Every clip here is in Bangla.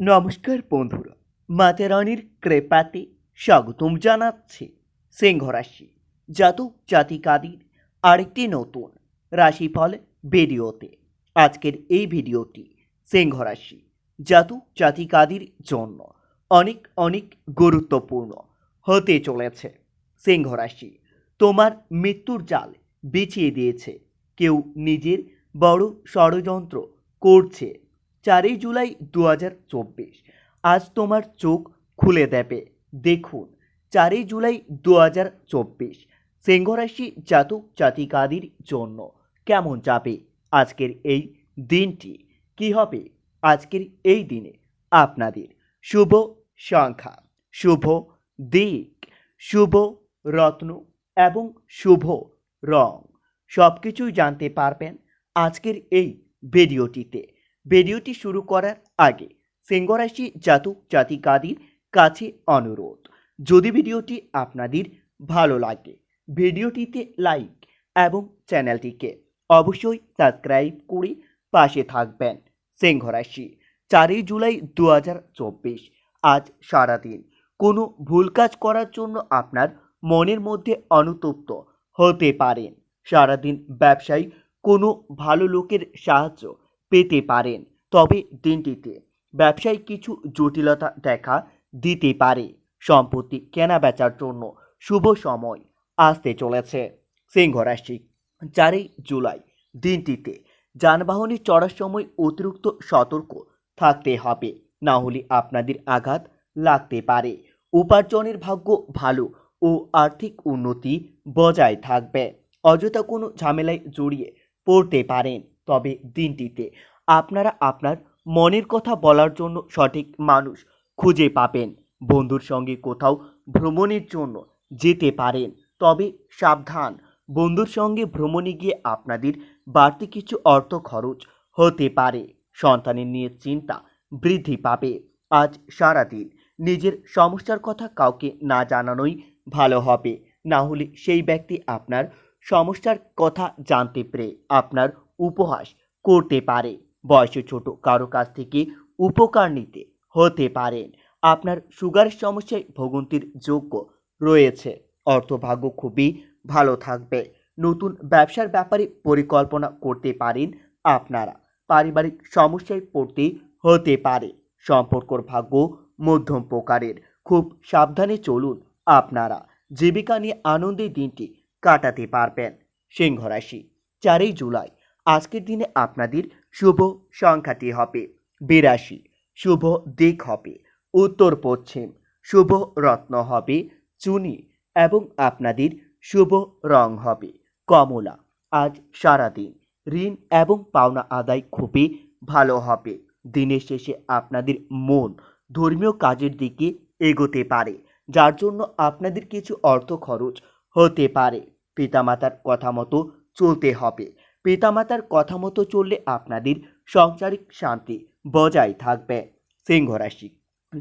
নমস্কার বন্ধুরা, মাতা রানীর কৃপাতে স্বাগতম জানাচ্ছে সিংহ রাশি জাতক জাতিকাদের আরেকটি নতুন রাশিফল ভিডিওতে। আজকের এই ভিডিওটি সিংহ রাশি জাতক জাতিকাদের জন্য অনেক অনেক গুরুত্বপূর্ণ হতে চলেছে। সিংহ রাশি তোমার মৃত্যুর জাল বিছিয়ে দিয়েছে। কেউ নিজের বড় ষড়যন্ত্র করছে। চারই জুলাই দু আজ তোমার চোখ খুলে দেবে। দেখুন, চারই জুলাই দু চব্বিশ। সিংহরাশি জাতক জাতিকাদের জন্য কেমন যাবে আজকের এই দিনটি? কি হবে আজকের এই দিনে আপনাদের? শুভ সংখ্যা, শুভ দিক, শুভ রত্ন এবং শুভ রং। সব কিছুই জানতে পারবেন আজকের এই ভিডিওটিতে। ভিডিওটি শুরু করার আগে সিংহরাশি জাতক জাতিকাদের কাছে অনুরোধ, যদি ভিডিওটি আপনাদের ভালো লাগে, ভিডিওটিতে লাইক এবং চ্যানেলটিকে অবশ্যই সাবস্ক্রাইব করে পাশে থাকবেন সিংহরাশি। চারই জুলাই দু আজ সারাদিন। কোনো ভুল কাজ করার জন্য আপনার মনের মধ্যে অনুতপ্ত হতে পারেন। সারাদিন ব্যবসায়ী কোনো ভালো লোকের সাহায্য পেতে পারেন। তবে দিনটিতে ব্যবসায় কিছু জটিলতা দেখা দিতে পারে। সম্পত্তি কেনা বেচার জন্য শুভ সময় আসতে চলেছে। সিংহ রাশি, চারই জুলাই দিনটিতে যানবাহনে চড়ার সময় অতিরিক্ত সতর্ক থাকতে হবে। না হলে আপনাদের আঘাত লাগতে পারে। উপার্জনের ভাগ্য ভালো ও আর্থিক উন্নতি বজায় থাকবে। অযথা কোনো ঝামেলায় জড়িয়ে পড়তে পারেন। তবে দিনটিতে আপনারা আপনার মনের কথা বলার জন্য সঠিক মানুষ খুঁজে পাবেন। বন্ধুর সঙ্গে কোথাও ভ্রমণের জন্য যেতে পারেন, তবে সাবধান। বন্ধুর সঙ্গে ভ্রমণে গিয়ে আপনাদের বাড়তি কিছু অর্থ খরচ হতে পারে। সন্তানের নিয়ে চিন্তা বৃদ্ধি পাবে। আজ সারাদিন নিজের সমস্যার কথা কাউকে না জানানোই ভালো হবে। না হলে সেই ব্যক্তি আপনার সমস্যার কথা জানতে পেরে আপনার উপহাস করতে পারে। বয়সে ছোট কারও কাছ থেকে উপকার নিতে হতে পারেন আপনার সুগার সমস্যায় ভোগান্তির যোগ্য রয়েছে। অর্থভাগ্য খুবই ভালো থাকবে। নতুন ব্যবসার ব্যাপারে পরিকল্পনা করতে পারেন আপনারা। পারিবারিক সমস্যায় পড়তে হতে পারে। সম্পর্কর ভাগ্য মধ্যম প্রকারের। খুব সাবধানে চলুন আপনারা। জীবিকা নিয়ে আনন্দের দিনটি কাটাতে পারবেন। সিংহ রাশি চারই জুলাই। আজকের দিনে আপনাদের শুভ সংখ্যাটি হবে বিরাশি, শুভ দিক হবে উত্তর পশ্চিম, শুভ রত্ন হবে চুনি এবং আপনাদের শুভ রং হবে কমলা। আজ সারাদিন ঋণ এবং পাওনা আদায় খুবই ভালো হবে। দিনের শেষে আপনাদের মন ধর্মীয় কাজের দিকে এগোতে পারে, যার জন্য আপনাদের কিছু অর্থ খরচ হতে পারে। পিতামাতার কথা মতো চলতে হবে। পিতামাতার কথা মতো চললে আপনাদের সংসারিক শান্তি বজায় থাকবে। সিংহ রাশি,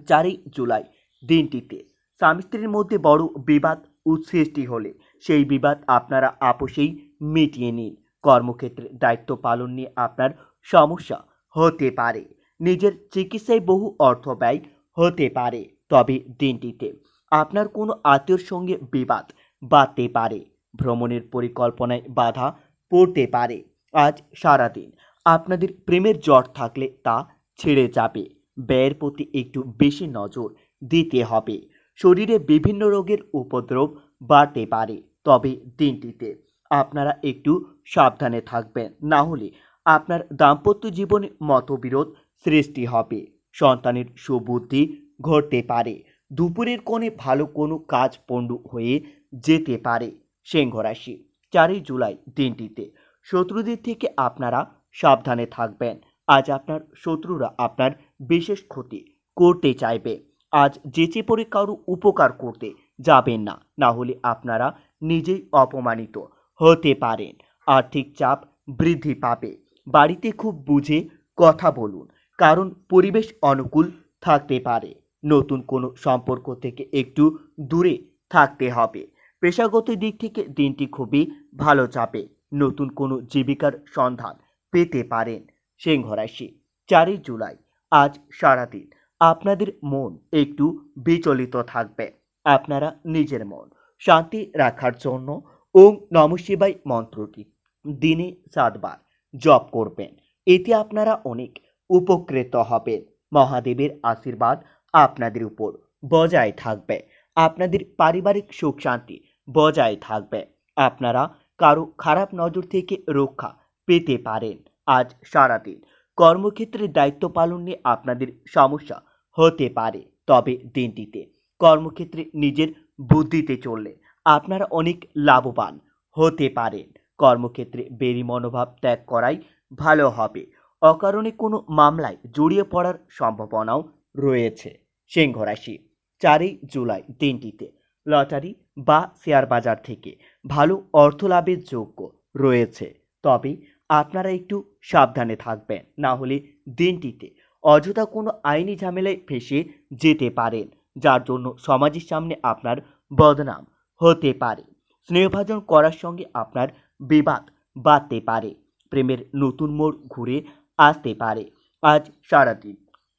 চারই জুলাই দিনটিতে স্বামী স্ত্রীর মধ্যে বড় বিবাদ উৎসৃষ্টি হলে সেই বিবাদ আপনারা আপোষেই মিটিয়ে নিন। কর্মক্ষেত্রে দায়িত্ব পালন নিয়ে আপনার সমস্যা হতে পারে। নিজের চিকিৎসায় বহু অর্থ ব্যয় হতে পারে। তবে দিনটিতে আপনার কোনো আত্মীয়র সঙ্গে বিবাদ বাড়তে পারে। ভ্রমণের পরিকল্পনায় বাধা পড়তে পারে। আজ সারাদিন আপনাদের প্রেমের জট থাকলে তা ছেড়ে যাবে। ব্যয়ের প্রতি একটু বেশি নজর দিতে হবে। শরীরে বিভিন্ন রোগের উপদ্রব বাড়তে পারে, তবে দিনটিতে আপনারা একটু সাবধানে থাকবেন। না হলে আপনার দাম্পত্য জীবনে মতবিরোধ সৃষ্টি হবে। সন্তানের সুবুদ্ধি ঘটতে পারে। দুপুরের কোণে ভালো কোনো কাজ পণ্ড হয়ে যেতে পারে। সিংহ রাশি চারই জুলাই দিনটিতে। শত্রুদের থেকে আপনারা সাবধানে থাকবেন। আজ আপনার শত্রুরা আপনার বিশেষ ক্ষতি করতে চাইবে। আজ যেচে পড়ে কারও উপকার করতে যাবেন না না হলে আপনারা নিজেই অপমানিত হতে পারেন। আর্থিক চাপ বৃদ্ধি পাবে। বাড়িতে খুব বুঝে কথা বলুন, কারণ পরিবেশ অনুকূল থাকতে পারে। নতুন কোনো সম্পর্ক থেকে একটু দূরে থাকতে হবে। পেশাগত দিক থেকে দিনটি খুবই ভালো চাপে নতুন কোনো জীবিকার সন্ধান পেতে পারেন। সিংহ রাশি চারই জুলাই, আজ সারাদিন আপনাদের মন একটু বিচলিত থাকবে। আপনারা নিজের মন শান্তি রাখার জন্য ওম নম শিবাই মন্ত্রটি দিনে সাতবার জপ করবেন। এতে আপনারা অনেক উপকৃত হবেন। মহাদেবের আশীর্বাদ আপনাদের উপর বজায় থাকবে। আপনাদের পারিবারিক সুখ শান্তি বজায় থাকবে। আপনারা কারও খারাপ নজর থেকে রক্ষা পেতে পারেন। আজ সারাদিন কর্মক্ষেত্রে দায়িত্ব পালন নিয়ে আপনাদের সমস্যা হতে পারে, তবে দিনটিতে কর্মক্ষেত্রে নিজের বুদ্ধিতে চললে আপনারা অনেক লাভবান হতে পারেন। কর্মক্ষেত্রে বেরি মনোভাব ত্যাগ করাই ভালো হবে। অকারণে কোনো মামলায় জড়িয়ে পড়ার সম্ভাবনাও রয়েছে। সিংহ রাশি, চারই জুলাই দিনটিতে। লটারি বা শেয়ার বাজার থেকে ভালো অর্থ লাভের যোগ্য রয়েছে। তবে আপনারা একটু সাবধানে থাকবেন, না হলে দিনটিতে অযথা কোনো আইনি ঝামেলায় ফেসে যেতে পারেন, যার জন্য সমাজের সামনে আপনার বদনাম হতে পারে। স্নেহভাজন করার সঙ্গে আপনার বিবাদ বাড়তে পারে, প্রেমের নতুন মোড় ঘুরে আসতে পারে। আজ সারাদিন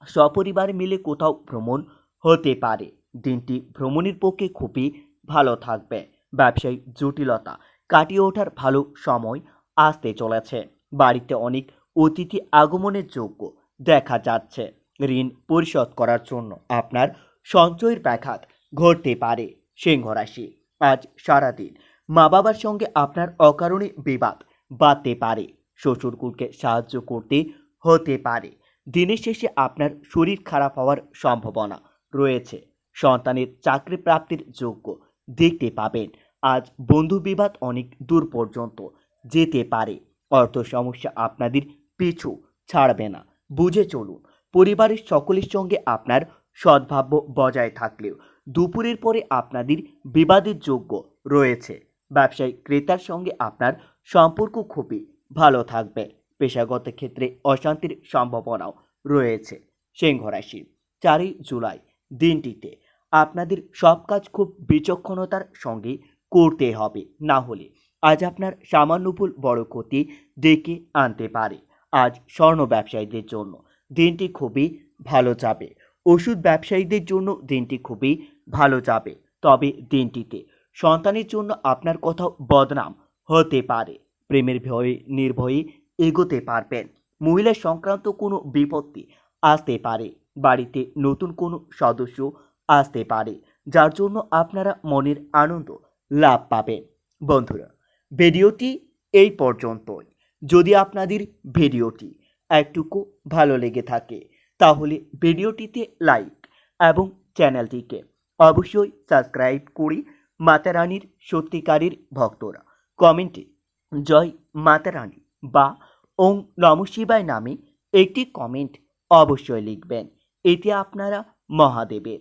সপরিবার মিলে কোথাও ভ্রমণ হতে পারে। দিনটি ভ্রমণের পক্ষে খুবই ভালো থাকবে। ব্যবসায়িক জটিলতা কাটিয়ে ওঠার ভালো সময় আসতে চলেছে। বাড়িতে অনেক অতিথি আগমনের যোগ্য দেখা যাচ্ছে ঋণ পরিশোধ করার জন্য। আপনার সঞ্চয়ের ব্যাঘাত ঘটতে পারে সিংহ রাশি। আজ সারাদিন মা বাবার সঙ্গে আপনার অকারণে বিবাদ বাড়তে পারে। শ্বশুরকুলকে সাহায্য করতে হতে পারে। দিনের শেষে আপনার শরীর খারাপ হওয়ার সম্ভাবনা রয়েছে। সন্তানের চাকরি প্রাপ্তির যোগ্য দেখতে পাবেন। আজ বন্ধু বিবাদ অনেক দূর পর্যন্ত যেতে পারে। অর্থ সমস্যা আপনাদের পিছু ছাড়বে না। বুঝে চলুন, পরিবারের সকলের সঙ্গে আপনার সদ্ভাব্য বজায় থাকলেও দুপুরের পরে আপনাদের বিবাদের যোগ্য রয়েছে। ব্যবসায়ী ক্রেতার সঙ্গে আপনার সম্পর্ক খুবই ভালো থাকবে। পেশাগত ক্ষেত্রে অশান্তির সম্ভাবনাও রয়েছে। সিংহ রাশি, চারই জুলাই দিনটিতে আপনাদের সব কাজ খুব বিচক্ষণতার সঙ্গে করতে হবে। না হলে আজ আপনার সামান্য ভুল বড় ক্ষতি ডেকে আনতে পারে। আজ স্বর্ণ ব্যবসায়ীদের জন্য দিনটি খুবই ভালো যাবে। ওষুধ ব্যবসায়ীদের জন্য দিনটি খুবই ভালো যাবে। তবে দিনটিতে সন্তানের জন্য আপনার কোথাও বদনাম হতে পারে। প্রেমের ভয়ে নির্ভয়ে এগোতে পারবেন। মহিলা সংক্রান্ত কোনো বিপত্তি আসতে পারে। বাড়িতে নতুন কোনো সদস্য আসতে পারে, যার জন্য আপনারা মনের আনন্দ লাভ পাবেন। বন্ধুরা, ভিডিওটি এই পর্যন্তই। যদি আপনাদের ভিডিওটি একটুকু ভালো লেগে থাকে, তাহলে ভিডিওটিতে লাইক এবং চ্যানেলটিকে অবশ্যই সাবস্ক্রাইব করি মাতা রানীর সত্যিকারের ভক্তরা কমেন্টে জয় মাতা রানী বা ওং নম শিবায় নামে একটি কমেন্ট অবশ্যই লিখবেন। এতে আপনারা মহাদেবের